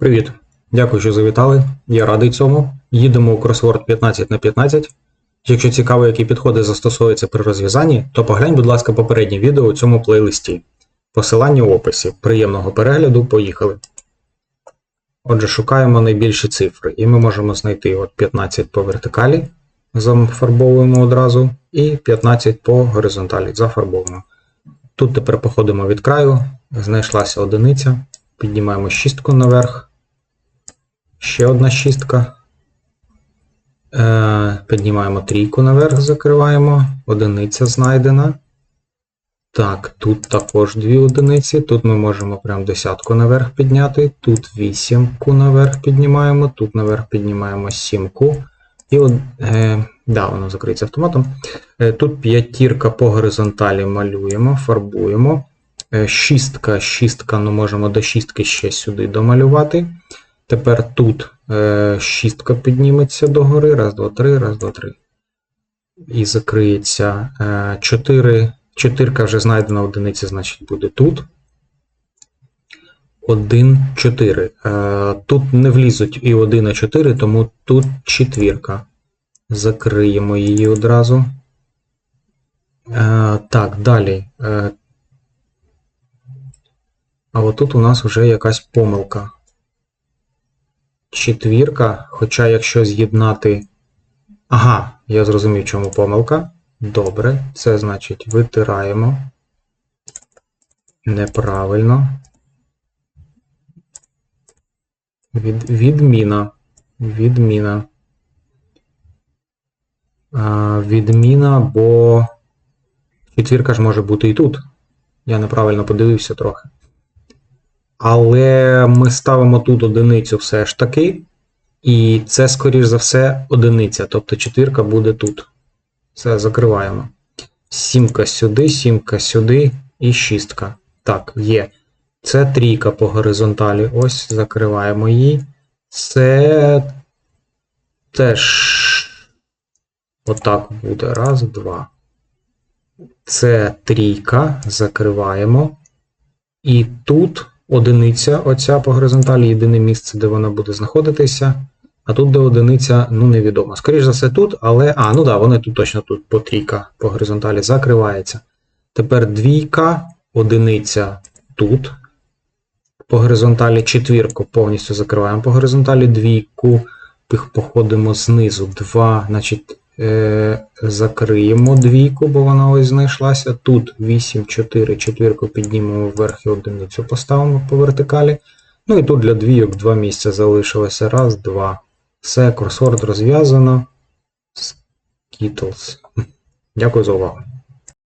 Привіт! Дякую, що завітали. Я радий цьому. Їдемо у кросворд 15 на 15. Якщо цікаво, які підходи застосовуються при розв'язанні, то поглянь, будь ласка, попереднє відео у цьому плейлисті. Посилання в описі. Приємного перегляду, поїхали. Отже, шукаємо найбільші цифри, і ми можемо знайти от 15 по вертикалі, зафарбовуємо одразу, і 15 по горизонталі зафарбовуємо. Тут тепер походимо від краю, знайшлася одиниця, піднімаємо шістку наверх. Ще одна шістка. Е, піднімаємо трійку наверх, закриваємо. Одиниця знайдена. Так, тут також дві одиниці. Тут ми можемо прям десятку наверх підняти. Тут вісімку наверх піднімаємо, тут наверх піднімаємо сімку. І от, е, да, воно закриється автоматом. Е, тут п'ятірка по горизонталі малюємо, фарбуємо. Е, шістка, шістка, ну можемо до шістки ще сюди домалювати. Тепер тут е, шістка підніметься догори. Раз, два, три, раз, два, три. І закриється. Е, 4. Чотирка вже знайдена одиниця, значить буде тут. 1, 4. Е, тут не влізуть і 1, і 4, тому тут четвірка. Закриємо її одразу. Е, так, далі. Е, а отут у нас вже якась помилка четвірка, хоча якщо з'єднати. Ага, я зрозумів, чому помилка. Добре, це значить витираємо. Неправильно. Від, відміна. Відміна. А, відміна, бо четвірка ж може бути і тут. Я неправильно подивився трохи. Але ми ставимо тут одиницю все ж таки, і це, скоріш за все, одиниця, тобто четвірка буде тут. Це закриваємо. Сімка сюди, сімка сюди і шістка. Так, є. Це трійка по горизонталі. Ось, закриваємо її. Це теж отак буде. Раз, два. Це трійка, закриваємо. І тут одиниця, оця по горизонталі, єдине місце, де вона буде знаходитися. А тут де одиниця, ну невідомо. Скоріше за все тут, але. А, ну да, вони тут точно тут по трійка по горизонталі закривається. Тепер двійка, одиниця тут. По горизонталі четвірку повністю закриваємо по горизонталі, двійку походимо знизу. Два, значить, закриємо двійку, бо вона ось знайшлася. Тут 8, 4, четвірку піднімемо вверх і одиницю поставимо по вертикалі. Ну і тут для двійок два місця залишилося. Раз, два. Все, кросворд розв'язано. Skittles. Дякую за увагу.